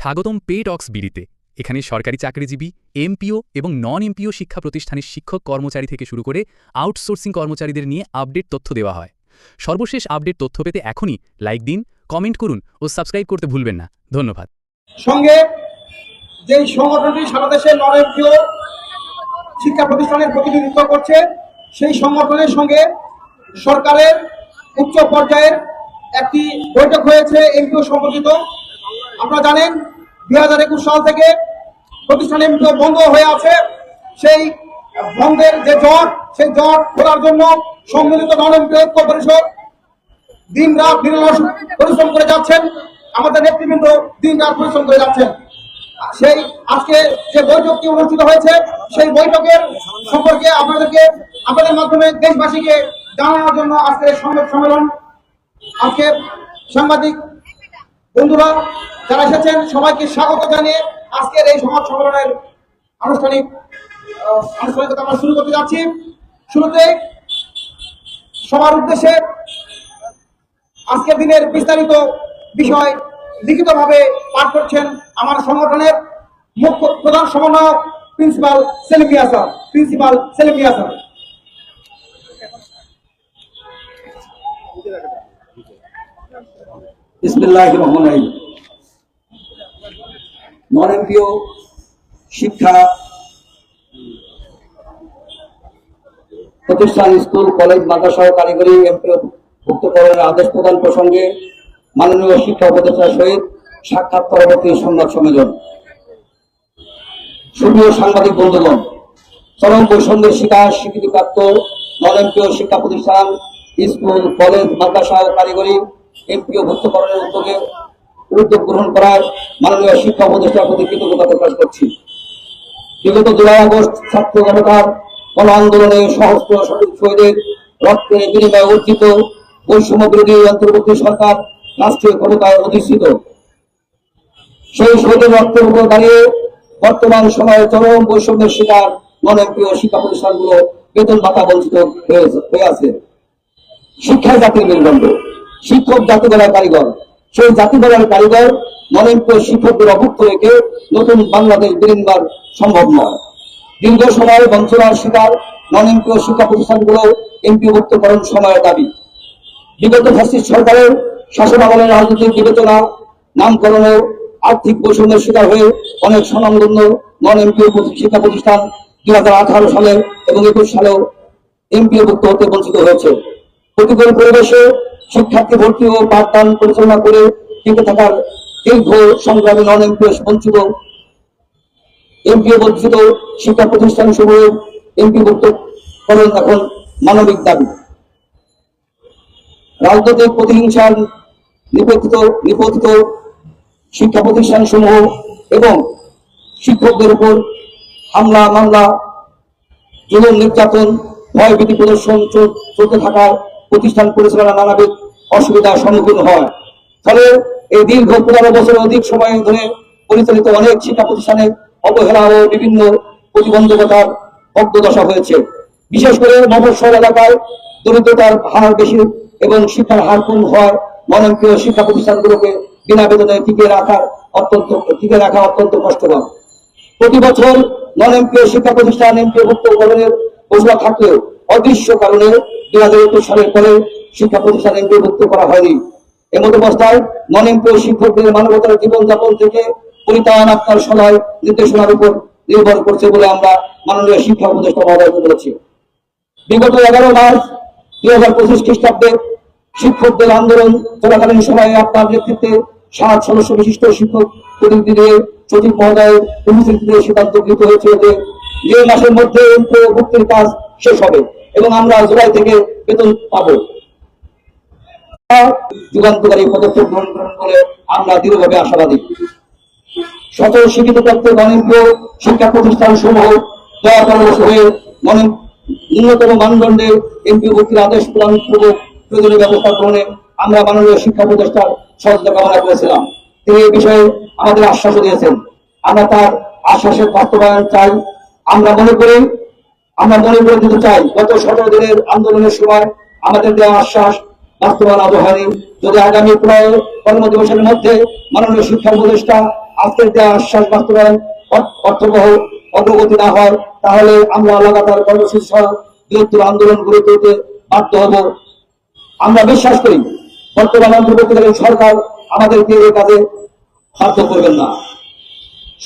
স্বাগতম পে টক্স বিডিতে। এখানে সরকারি চাকরিজীবী, এমপিও এবং নন এমপিও শিক্ষা প্রতিষ্ঠানের শিক্ষক কর্মচারী থেকে শুরু করে আউটসোর্সিং কর্মচারীদের নিয়ে আপডেট তথ্য দেওয়া হয়। সর্বশেষ আপডেট তথ্য পেতে এখনই লাইক দিন, কমেন্ট করুন ও সাবস্ক্রাইব করতে ভুলবেন না। ধন্যবাদ। সঙ্গে যেই সংগঠনটি সারা দেশের নরেন্দ্রীয় শিক্ষা প্রতিষ্ঠানের প্রতিনিধিত্ব করছে, সেই সংগঠনের সঙ্গে সরকারের উচ্চ পর্যায়ের একটি বৈঠক হয়েছে, এমপিও সম্পর্কিত। আপনারা জানেন, দুই হাজার একুশ সাল থেকে প্রতিষ্ঠান বন্ধ হয়ে আছে। সেই বন্ধের যে জট সেই জট খোলার জন্য সম্মিলিত এমপিও ঐক্য পরিষদ দিন রাত নিরলস পরিশ্রম করে যাচ্ছেন। আমাদের নেতৃবৃন্দ দিন রাত পরিশ্রম করে যাচ্ছেন। সেই আজকে যে বৈঠকটি অনুষ্ঠিত হয়েছে, সেই বৈঠকের সম্পর্কে আপনাদেরকে, আপনাদের মাধ্যমে দেশবাসীকে জানানোর জন্য আজকে সংবাদ সম্মেলন। আজকে সাংবাদিক বন্ধুরা যারা এসেছেন, সবাইকে স্বাগত জানিয়ে আজকের এই সমাজ সম্মেলনের আনুষ্ঠানিক আনুষ্ঠানিকতা আমরা শুরু করতে যাচ্ছি। শুরুতে সবার উদ্দেশ্যে আজকের দিনের বিস্তারিত বিষয় লিখিতভাবে পাঠ করছেন আমার সংগঠনের মুখ্য প্রধান সমন্বয়ক প্রিন্সিপাল সেলিম ইয়াসার প্রিন্সিপাল সেলিম ইয়াসার ইসমিল্লাহ রহমান রাহিম। এমপিও, শিক্ষা, প্রতিষ্ঠান, স্কুল, কলেজ, মাদ্রাসা কারিগরি এমপিও ভুক্তকরণের আদেশ প্রদান প্রসঙ্গে মাননীয় শিক্ষা উপদেষ্টার সহিত সাক্ষাৎ পরবর্তী সংবাদ সম্মেলন। সুপ্রিয় সাংবাদিক বন্ধুগণ, চরম বৈষম্যের শিকার স্বীকৃতিপ্রাপ্ত এমপিও শিক্ষা প্রতিষ্ঠান, স্কুল, কলেজ, মাদ্রাসা কারিগরি এমপিও ভুক্তকরণের উদ্যোগে উদ্যোগ গ্রহণ করার মাননীয় শিক্ষা উপদেষ্টার প্রতি কৃতজ্ঞতা প্রকাশ করছি। বিগত জুলাই আগস্ট ছাত্র জনতার গণ আন্দোলনে সহস্র শহীদ শহীদের রক্তের বিনিময়ে অর্জিত বৈষম্য বিরোধী অন্তর্বর্তী সরকার রাষ্ট্রীয় ক্ষমতায় অধিষ্ঠিত। সেই শহীদের রক্তের উপর দাঁড়িয়ে বর্তমান সময়ে চরম বৈষম্যের শিকার এমপিও শিক্ষা প্রতিষ্ঠানগুলো বেতন ভাতা বঞ্চিত হয়ে আছে। শিক্ষা জাতির মেরুদণ্ড। শিক্ষক জাতিগলার কারিগর। সেই জাতিগলার কারিগর নরেন্দ্র শিক্ষকদের অভুক্ত রেখে নতুন বাংলাদেশ বিনির্মাণ সম্ভব নয়। দীর্ঘ সময় বঞ্চনার শিকার নরেন্দ্র শিক্ষা প্রতিষ্ঠানগুলো এমপিভুক্তকরণ সময়ের দাবি। বিগত ফ্যাসিস্ট সরকারের শাসন আমলের রাজনৈতিক বিবেচনা নামকরণ আর্থিক বৈষম্যের শিকার হয়ে অনেক স্বনামধন্য নন এমপিও শিক্ষা প্রতিষ্ঠান দুই হাজার আঠারো সালে এবং একুশ সালেও এমপিওভুক্ত হতে বঞ্চিত হয়েছে। প্রতিকূল পরিবেশে শিক্ষার্থী ভর্তি ও পাঠদান পরিচালনা করে টিকে থাকার দীর্ঘ সংগ্রামী নন এমপিও বঞ্চিত। এমপিও বঞ্চিত শিক্ষা প্রতিষ্ঠান সমূহ এমপিভুক্ত করেন এখন মানবিক দাবি। রাজনৈতিক প্রতিহিংসার নিপতিত নিপতিত শিক্ষা প্রতিষ্ঠান সমূহ এবং শিক্ষকদের উপর হামলা, মামলা জুলুম নির্যাতন, ভয়ভীতি প্রদর্শন চল- চলতে থাকা প্রতিষ্ঠান পরিচালনা নানাবিধ অসুবিধার সম্মুখীন হয়। ফলে এই দীর্ঘ পনেরো বছর অধিক সময় ধরে পরিচালিত অনেক শিক্ষা প্রতিষ্ঠানে অবহেলা ও বিভিন্ন প্রতিবন্ধকতার ভগ্নদশা হয়েছে। বিশেষ করে মফস্বল এলাকায় দরিদ্রতার হার বেশি এবং শিক্ষার হার কম হওয়ায় মননপ্রিয় শিক্ষা প্রতিষ্ঠানগুলোকে বিনা বেতনে টিকে রাখার অত্যন্ত টিকে রাখা অত্যন্ত কষ্টকর। প্রতি বছর নন এমপিও শিক্ষা প্রতিষ্ঠান এমপিভুক্ত করণের ঘোষণা থাকলেও অদৃশ্য কারণে দুই হাজার একুশ সালের পরে শিক্ষা প্রতিষ্ঠান এমপিভুক্ত করা হয়নি। অবস্থায় নন এমপিও শিক্ষকদের মানবতার জীবনযাপন থেকে পরিত্রাণ আপনার সহায় নির্দেশনার উপর নির্ভর করছে বলে আমরা মাননীয় শিক্ষা বলেছি। বিগত এগারো মার্চ দুই হাজার পঁচিশ খ্রিস্টাব্দে শিক্ষকদের আন্দোলন চলাকালীন সময়ে আপনার নেতৃত্বে সাত সদস্য বিশিষ্ট শিক্ষক প্রতিনিধি নিয়ে সচিব মহোদয়ের উপস্থিতিতে সিদ্ধান্ত গৃহীত হয়েছে যে মাসের মধ্যে ভুক্তির কাজ শেষ হবে। এবং আমরা জুলাই থেকে বেতন পাবো। যুগান্তকারী পদক্ষেপ গ্রহণ করুন বলে আমরা দৃঢ়ভাবে আশাবাদী। সকল শিক্ষিত প্রাপ্ত গণিত শিক্ষা প্রতিষ্ঠান সমূহ দয়া পরামর্শ হয়ে ন্যূনতম মানদণ্ডে এমপি ভর্তির আদেশ প্রদান পূর্বক প্রয়োজনীয় ব্যবস্থা গ্রহণে আমরা মাননীয় শিক্ষা উপদেষ্টার সহযোগিতা কামনা করেছিলাম। তিনি এই বিষয়ে আমাদের আশ্বাসও দিয়েছেন। আমরা তার আশ্বাসের বাস্তবায়ন চাই। আমরা মনে করি আমরা মনে করে দিতে চাই, গত সতেরো দিনের আন্দোলনের সময় আমাদের দেওয়া আশ্বাস বাস্তবায়ন আদৌ হয়নি। যদি আগামী প্রায় কর্মদিবসের মধ্যে মাননীয় শিক্ষা উপদেষ্টা আজকের যে আশ্বাস বাস্তবায়ন অর্থবহ অগ্রগতি না হয়, তাহলে আমরা লাগাতার কর্মসূচি সহ বৃহত্তর আন্দোলন গড়ে তুলতে বাধ্য হব। আমরা বিশ্বাস করি, বর্তমান অন্তর্বর্তীকালীন সরকার আমাদেরকে এই কাজে বাধ্য করবেন না।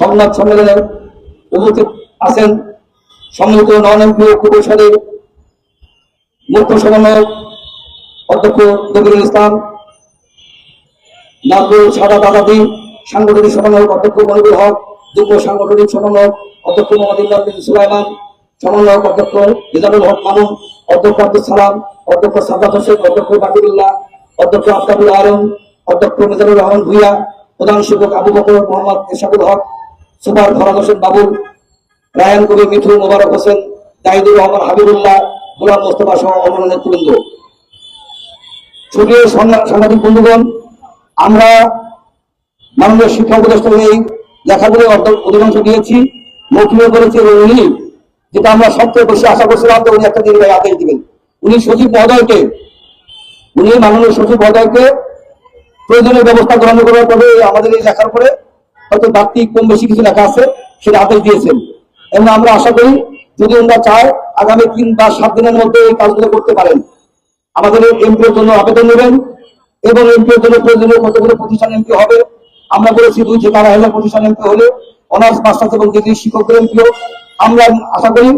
সংবাদ সম্মেলনে উপস্থিত আছেন সম্মিলিত ঐক্য পরিষদের মুখ্য সমন্বয়ক অধ্যক্ষ নজরুল ইসলাম নাজরুল সাদা দাদাদি সাংগঠনিক সমন্বয়ক অধ্যক্ষ মনিবুল হক, যুগ্ম সাংগঠনিক সমন্বয়ক অধ্যক্ষ মোহাম্মদ ইমরান বিন সুলাইমান, সমন্বয়ক অধ্যক্ষ নিজামুল হক মামুন, অধ্যক্ষ আব্দুল সালাম, অধ্যক্ষ সাদ্দাত হোসেন, অধ্যক্ষ বাকিবুল্লাহ অধ্যক্ষ আফতাবুল আলম, অধ্যক্ষ মিজানুর রহমান ভুইয়া, প্রধান শিক্ষক আবু বকর মোহাম্মদ এরশাদুল হক, সুপার ফরাদ হোসেন বাবুল রায়ান কবি মিঠু মোবারক হোসেন, জাহিদুর রহমান হাবিবুল্লাহ, গোলাম মোস্তফা সহ অন্যান্য নেতৃবৃন্দ। ছুটির সাংবাদিক বন্ধুগণ, আমরা মাননীয় শিক্ষা উপদেষ্টাকে এই লেখাগুলো অধিকাংশ দিয়েছি মৌখিক করেছে এবং উনি যেটা আমরা সবচেয়ে বেশি আশা করছিলাম যে উনি একটা নির্বাহী আদেশ দিবেন। উনি সচিব মহোদয়কে, উনি মাননীয় সচিব মহোদয়কে প্রয়োজনীয় ব্যবস্থা গ্রহণ করার পরে আমাদের এই লেখার পরে হয়তো বাড়তি কম বেশি কিছু লেখা আছে, সেটা আদেশ দিয়েছেন। এবং আমরা আশা করি যদি ওনারা চায় আগামী তিন বা সাত দিনের মধ্যে এই কাজগুলো করতে পারেন। আমাদের এমপির জন্য আবেদন নেবেন এবং এমপির জন্য প্রয়োজনীয় কতগুলো প্রতিষ্ঠান এমপি হবে, আমরা বলেছি দুই থেকে আড়াই হাজার প্রতিষ্ঠান এমপি হলে, অনার্স, মাস্টার্স এবং ডিগ্রি শিক্ষকের এমপিও। আমরা আশা করি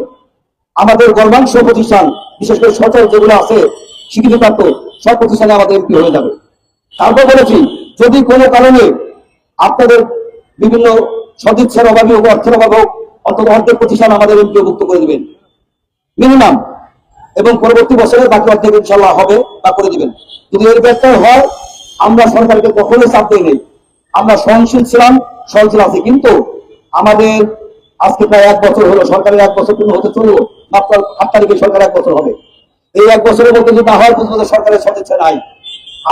আমাদের গর্বাংশ প্রতিষ্ঠান, বিশেষ করে সচল যেগুলো আছে, স্বীকৃতিপ্রাপ্ত সব প্রতিষ্ঠানে আমাদের এমপি হয়ে যাবে। তারপর বলেছি, যদি কোনো কারণে আপনাদের বিভিন্ন সদিচ্ছার অভাবে হোক অর্থের অভাবে হোক অন্তত অর্ধেক প্রতিষ্ঠান আমাদের করে মিনিমাম। এবং পরবর্তী বছরে বাকি অর্ধেক ইনশাল্লাহ হবে বা করে দিবেন। যদি এর ব্যর্থ হয়, আমরা সরকারকে কখনোই চাপ নেই। আমরা সহনশীল ছিলাম, সহনশীল আছি। কিন্তু আমাদের আজকে প্রায় এক বছর হলো, সরকারের এক বছর পূর্ণ হতে চলল আট তারিখে সরকার এক বছর হবে। এই এক বছরের মধ্যে যদি না হয় পর্যন্ত সরকারের সদিচ্ছা নাই।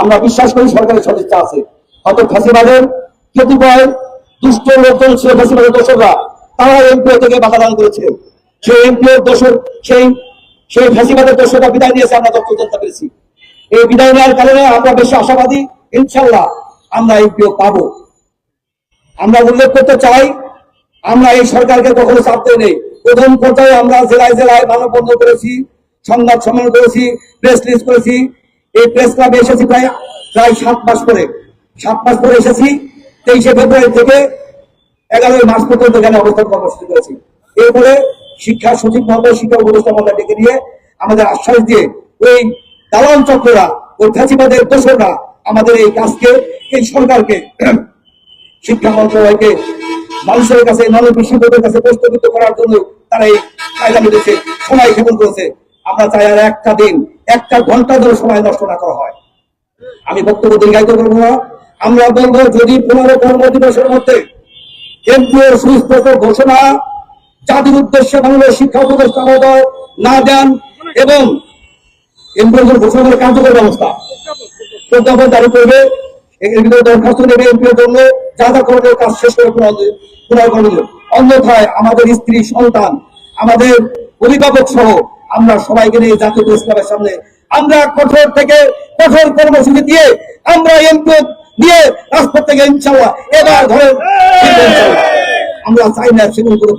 আমরা বিশ্বাস করি সরকারের সদিচ্ছা আছে। হয়তো ফাঁসিবাদের কতিপয় দুষ্ট লোকজন ছিল ফাঁসিবাদের দোষকরা। তারা এমপিও থেকে বাধা দান করেছে সেই এমপিও দোষক সেই সেই ফাঁসিবাদের দোষকরা বিদায় নিয়েছে, আমরা তথ্য জানতে পেরেছি। এই বিদায় নেওয়ার কারণে আমরা বেশি আশাবাদী ইনশাল্লাহ আমরা এমপিও পাবো। আমরা উল্লেখ করতে চাই, আমরা এই সরকারকে কখনো চাপ দেই নেই। প্রথম পর্যায়ে আমরা জেলায় জেলায় মানববন্ধন করেছি, সংবাদ সম্মেলন করেছি, প্রেস রিলিজ করেছি। এই প্রেস ক্লাবে এসেছি প্রায় প্রায় সাত মাস পরে। সাত মাস পরে এসেছি, তেইশে ফেব্রুয়ারি থেকে এগারোই মার্চ পর্যন্ত এখানে অবস্থান কর্মসূচি করেছি। এরপরে শিক্ষা সচিব মহোদয় শিক্ষা উপদেষ্টা ডেকে নিয়ে আমাদের আশ্বাস দিয়ে ওই দালাল চক্ররা, ওই ফাঁসিবাদের দোষরা আমাদের এই কাজকে, এই সরকারকে, শিক্ষা মন্ত্রণালয়কে, মানুষের কাছে মানব শিক্ষকদের কাছে প্রস্তাবিত করার জন্য তারা এই কায়দা মেরেছে সময় ক্ষেপণ করেছে। আমরা চাই আর একটা দিন, একটা ঘণ্টা ধরে সময় নষ্ট না করা হয়। আমি বক্তব্য দীর্ঘায়িত করব না। আমরা বলব, যদি পনেরো কর্ম দিবসের মধ্যে কেন্দ্রীয় সুস্পষ্ট ঘোষণা, জাতির উদ্দেশ্যে বাংলাদেশ শিক্ষা উপদেষ্টা মহোদয় না দেন এবং এমপিও ঘোষণা করে কার্যকর ব্যবস্থা। প্রজ্ঞাপন জারি করবে দরখাস্ত নেবে এমপিওর জন্য, যা যা করণীয় কাজ শেষ করে পুনর্গঠন অন্যথায় আমাদের স্ত্রী সন্তান, আমাদের অভিভাবক সহ আমরা সবাইকে নিয়ে জাতীয় প্রেস ক্লাবের সামনে আমরা কঠোর থেকে কঠোর কর্মসূচি দিয়ে আমরা এমপিও দিয়ে রাজপথ থেকে ইনশাল্লাহ এবার ধরে। আমরা চাই না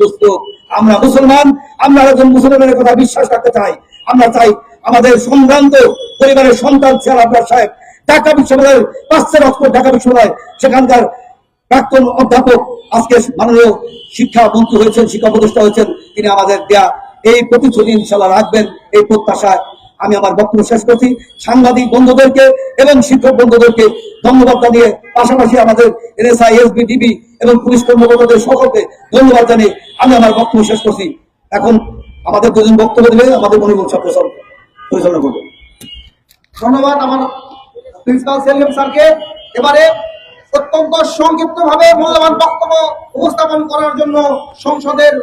প্রস্তুত আমরা মুসলমান, আমরা একজন মুসলমানের কথা বিশ্বাস রাখতে চাই। আমরা চাই আমাদের সম্ভ্রান্ত পরিবারের সন্তান ছিলেন আপনার সাহেব, ঢাকা বিশ্ববিদ্যালয়ের পাঁচশো অক্সফোর্ড ঢাকা বিশ্ববিদ্যালয় সেখানকার প্রাক্তন অধ্যাপক, আজকে মাননীয় শিক্ষা মন্ত্রী হয়েছেন, শিক্ষা উপদেষ্টা হয়েছেন, তিনি আমাদের দেয়া এই প্রতিশ্রুতি ইনশাল্লাহ রাখবেন। এই প্রত্যাশায় আমি আমার বক্তব্য শেষ করছি। সাংবাদিক বন্ধুদেরকে এবং শিক্ষক বন্ধুদেরকে ধন্যবাদ জানিয়ে পাশাপাশি আমাদের এনএসআই এসবি ডিবি এবং পুলিশ কর্মকর্তাদের সকলকে ধন্যবাদ জানিয়ে আমি আমার বক্তব্য শেষ করছি। এখন আমাদের দুজন বক্তব্য দিলে আমাদের মনিবুল ছাত্র পরিচালনা করবে। ধন্যবাদ আমার প্রিন্সিপাল সেলিম স্যারকে। এবারে অত্যন্ত সংক্ষিপ্ত ভাবে মূল্যবান বক্তব্য উপস্থাপন করার জন্য সংসদের